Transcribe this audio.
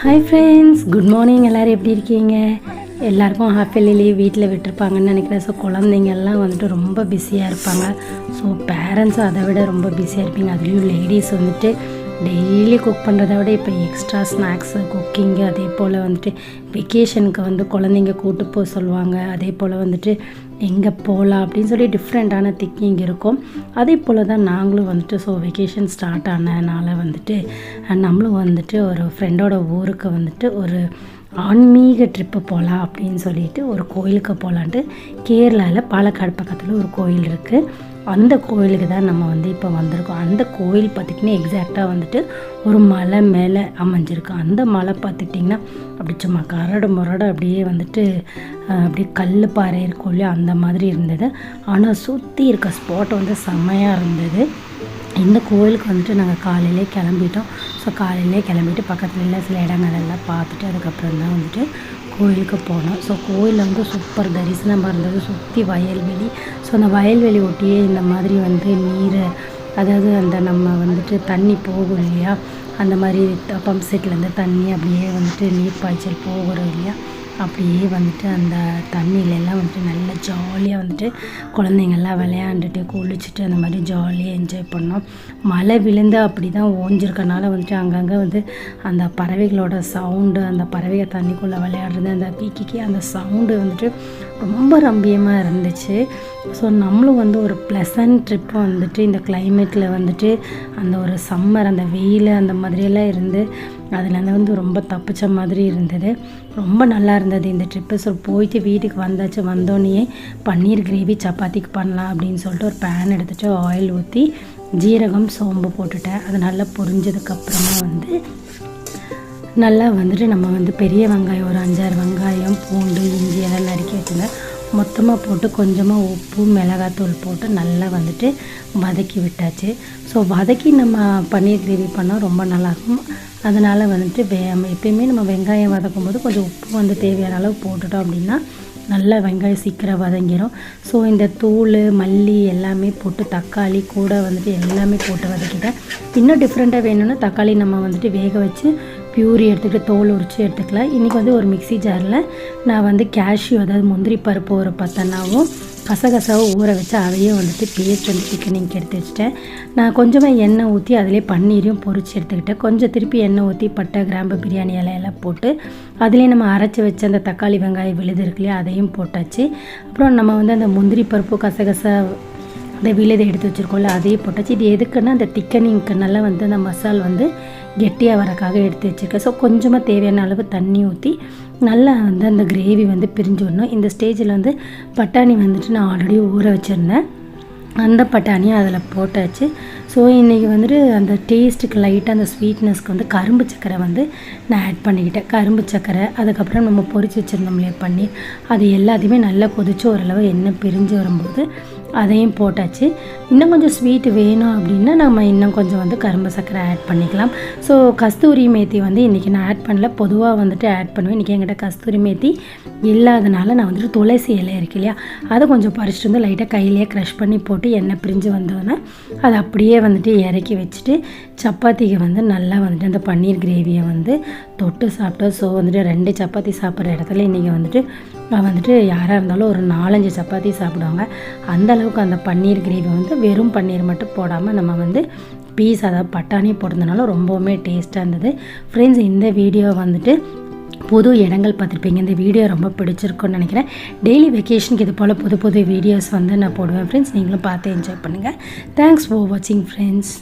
Hi friends good morning எல்லோரும் எப்படி இருக்கீங்க? எல்லாருக்கும் ஹாஃபெலி லீவ் வீட்டில் விட்டுருப்பாங்கன்னு நினைக்கிறேன். ஸோ குழந்தைங்க எல்லாம் வந்துட்டு ரொம்ப பிஸியாக இருப்பாங்க. ஸோ பேரண்ட்ஸும் அதை விட ரொம்ப பிஸியாக இருப்பீங்க. அதுலேயும் லேடிஸ் வந்துட்டு டெய்லி குக் பண்ணுறத விட இப்போ எக்ஸ்ட்ரா ஸ்நாக்ஸு குக்கிங்கு அதே போல் வந்துட்டு வெக்கேஷனுக்கு வந்து குழந்தைங்க கூட்டு போக சொல்லுவாங்க. அதே போல் வந்துட்டு எங்கே போகலாம் அப்படின்னு சொல்லி டிஃப்ரெண்ட்டான திங்கிங் இருக்கும். அதே போல் தான் நாங்களும் வந்துட்டு ஸோ வெக்கேஷன் ஸ்டார்ட் ஆனதுனால வந்துட்டு நம்மளும் வந்துட்டு ஒரு ஃப்ரெண்டோட ஊருக்கு வந்துட்டு ஒரு ஆன்மீக ட்ரிப்பு போகலாம் அப்படின்னு சொல்லிட்டு ஒரு கோயிலுக்கு போகலான்ட்டு கேரளாவில் பாலக்காடு பக்கத்தில் ஒரு கோயில் இருக்குது அந்த கோயிலுக்கு தான் நம்ம வந்து இப்போ வந்திருக்கோம். அந்த கோயில் பார்த்திங்கன்னா எக்ஸாக்டாக வந்துட்டு ஒரு மலை மேலே அமைஞ்சிருக்கு. அந்த மலை பார்த்துக்கிட்டிங்கன்னா அப்படி சும்மா கரடு முரடு அப்படியே வந்துட்டு அப்படியே கல் பாறை இருக்கும் இல்லையா? அந்த மாதிரி இருந்தது. ஆனால் சுற்றி இருக்க ஸ்பாட் வந்து செம்மையாக இருந்தது. இந்த கோயிலுக்கு வந்துட்டு நாங்கள் காலையிலே கிளம்பிட்டோம். ஸோ காலையிலே கிளம்பிட்டு பக்கத்துல சில இடங்கள் எல்லாம் பார்த்துட்டு அதுக்கப்புறம் தான் வந்துட்டு கோயிலுக்கு போனோம். ஸோ கோயிலில் வந்து சூப்பர் தரிசனமாக இருந்தது. சுற்றி வயல்வெளி. ஸோ அந்த வயல்வெளி ஒட்டியே இந்த மாதிரி வந்து நீர் அதாவது அந்த நம்ம வந்துட்டு தண்ணி போகும் இல்லையா? அந்த மாதிரி பம்ப் செட்லேருந்து தண்ணி அப்படியே வந்துட்டு நீர் பாய்ச்சல் போகிறோம் இல்லையா? அப்படியே வந்துட்டு அந்த தண்ணியில எல்லாம் வந்துட்டு நல்லா ஜாலியாக வந்துட்டு குழந்தைங்கள்லாம் விளையாண்டுட்டு குளிச்சுட்டு அந்த மாதிரி ஜாலியாக என்ஜாய் பண்ணோம். மழை விழுந்து அப்படி தான் ஓஞ்சிருக்கனால வந்துட்டு அங்கங்கே வந்து அந்த பறவைகளோட சவுண்டு அந்த பறவைகள் தண்ணிக்குள்ளே விளையாடுறது அந்த கீக்கிக்கி அந்த சவுண்டு வந்துட்டு ரொம்ப ரம்பியமாக இருந்துச்சு. ஸோ நம்மளும் வந்து ஒரு ப்ளசன்ட் ட்ரிப் வந்துட்டு இந்த கிளைமேட்டில் வந்துட்டு அந்த ஒரு சம்மர் அந்த வெயில் அந்த மாதிரியெல்லாம் இருந்து அதுலேருந்து வந்து ரொம்ப தப்பிச்ச மாதிரி இருந்தது. ரொம்ப நல்லா இருந்தது இந்த ட்ரிப்பு ஸோ போயிட்டு வீட்டுக்கு வந்தாச்சு. வந்தோடனே பன்னீர் கிரேவி சப்பாத்திக்கு பண்ணலாம் அப்படின்னு சொல்லிட்டு ஒரு பேன் எடுத்துட்டு ஆயில் ஊற்றி ஜீரகம் சோம்பு போட்டுட்டேன். அது நல்லா பொரிஞ்சதுக்கப்புறமா வந்து நல்லா வந்துட்டு நம்ம வந்து பெரிய வெங்காயம் ஒரு அஞ்சாறு வெங்காயம் பூண்டு இஞ்சி எல்லாம் நறுக்கி வச்சுருந்தேன். மொத்தமாக போட்டு கொஞ்சமாக உப்பு மிளகாத்தூள் போட்டு நல்லா வந்துட்டு வதக்கி விட்டாச்சு. ஸோ வதக்கி நம்ம பன்னீர் கிரேவி பண்ணால் ரொம்ப நல்லாயிருக்கும். அதனால் வந்துட்டு வே எப்பயுமே நம்ம வெங்காயம் வதக்கும் போது கொஞ்சம் உப்பு வந்து தேவையான அளவு போட்டுட்டோம் அப்படின்னா நல்லா வெங்காயம் சீக்கிரம் வதங்கிடும் ஸோ இந்த தூள் மல்லி எல்லாமே போட்டு தக்காளி கூட வந்துட்டு எல்லாமே போட்டு வதக்கிட்டேன். இன்னும் டிஃப்ரெண்ட்டாக வேணும்னா தக்காளி நம்ம வந்துட்டு வேக வச்சு பியூரி எடுத்துக்கிட்டு தோல் உரித்து எடுத்துக்கலாம். இன்றைக்கி வந்து ஒரு மிக்ஸி ஜாரில் நான் வந்து கேஷ்யூ அதாவது முந்திரி பருப்பு ஒரு பத்தனாவும் கசகசாவும் ஊற வச்சு அதையும் வந்துட்டு பேஸ்ட் வந்து சிக்கனிங்க்கு எடுத்து வச்சுட்டேன். நான் கொஞ்சமாக எண்ணெய் ஊற்றி அதிலே பன்னீரையும் பொறிச்சு எடுத்துக்கிட்டேன். கொஞ்சம் திருப்பி எண்ணெய் ஊற்றி பட்டை கிராம்பு பிரியாணி இலையெல்லாம் போட்டு அதுலேயே நம்ம அரைச்சி வச்ச அந்த தக்காளி வெங்காயம் விழுது இருக்கு இல்லையா அதையும் போட்டாச்சு. அப்புறம் நம்ம வந்து அந்த முந்திரி பருப்பு கசகசா அந்த விழுதை எடுத்து வச்சுருக்கோம்ல அதையும் போட்டாச்சு. இது எதுக்குன்னா அந்த திக்கனிங்க்கு நல்லா வந்து அந்த மசால் வந்து கெட்டியாக வரக்காக எடுத்து வச்சுருக்கேன். ஸோ கொஞ்சமாக தேவையான அளவு தண்ணி ஊற்றி நல்லா வந்து அந்த கிரேவி வந்து பிரிஞ்சு வரணும் இந்த ஸ்டேஜில் வந்து பட்டாணி வந்துட்டு நான் ஆல்ரெடி ஊற வச்சுருந்தேன். அந்த பட்டாணியும் அதில் போட்டாச்சு. ஸோ இன்றைக்கி வந்துட்டு அந்த டேஸ்ட்டுக்கு லைட்டாக அந்த ஸ்வீட்னஸ்க்கு வந்து கரும்பு சக்கரை வந்து நான் ஆட் பண்ணிக்கிட்டேன். கரும்பு சக்கரை அதுக்கப்புறம் நம்ம பொறிச்சு வச்சுருந்தோம் இல்லையா பன்னீர். அது எல்லாத்தையுமே நல்லா கொதித்து ஓரளவு எண்ணெய் பிரிஞ்சு வரும்போது அதையும் போட்டாச்சு. இன்னும் கொஞ்சம் ஸ்வீட் வேணும் அப்படின்னா நம்ம இன்னும் கொஞ்சம் வந்து கரும்பு சக்கரை ஆட் பண்ணிக்கலாம். ஸோ கஸ்தூரி மேத்தி வந்து இன்றைக்கி நான் ஆட் பண்ணல. பொதுவாக வந்துட்டு ஆட் பண்ணுவேன். இன்றைக்கி என்கிட்ட கஸ்தூரி மேத்தி இல்லாதனால நான் வந்துட்டு துளசி இலை இருக்கு இல்லையா? அதை கொஞ்சம் பறிச்சுட்டு வந்து லைட்டாக கையிலேயே க்ரஷ் பண்ணி போட்டு எண்ணெய் பிரிஞ்சு வந்தோன்னே அதை அப்படியே வந்துட்டு இறக்கி வச்சுட்டு சப்பாத்திக்கு வந்து நல்லா வந்துட்டு அந்த பன்னீர் கிரேவியை வந்து தொட்டு சாப்பிட்டோம். ஸோ வந்துட்டு ரெண்டு சப்பாத்தி சாப்பிட்ற இடத்துல இன்றைக்கி வந்துட்டு வந்துட்டு யாராக இருந்தாலும் ஒரு நாலஞ்சு சப்பாத்தி சாப்பிடுவாங்க. அந்தளவுக்கு அந்த பன்னீர் கிரேவி வந்து வெறும் பன்னீர் மட்டும் போடாமல் நம்ம வந்து பீஸ் அதாவது பட்டாணி போடுறதுனால ரொம்பவுமே டேஸ்ட்டாக இருந்தது. ஃப்ரெண்ட்ஸ் இந்த வீடியோ வந்துட்டு புது இடங்கள் பார்த்துருப்பீங்க. இந்த வீடியோ ரொம்ப பிடிச்சிருக்குன்னு நினைக்கிறேன். டெய்லி வெக்கேஷனுக்கு இது போல் புது புது வீடியோஸ் வந்து நான் போடுவேன். ஃப்ரெண்ட்ஸ் நீங்களும் பார்த்து என்ஜாய் பண்ணுங்கள் தேங்க்ஸ் ஃபார் வாட்சிங் ஃப்ரெண்ட்ஸ்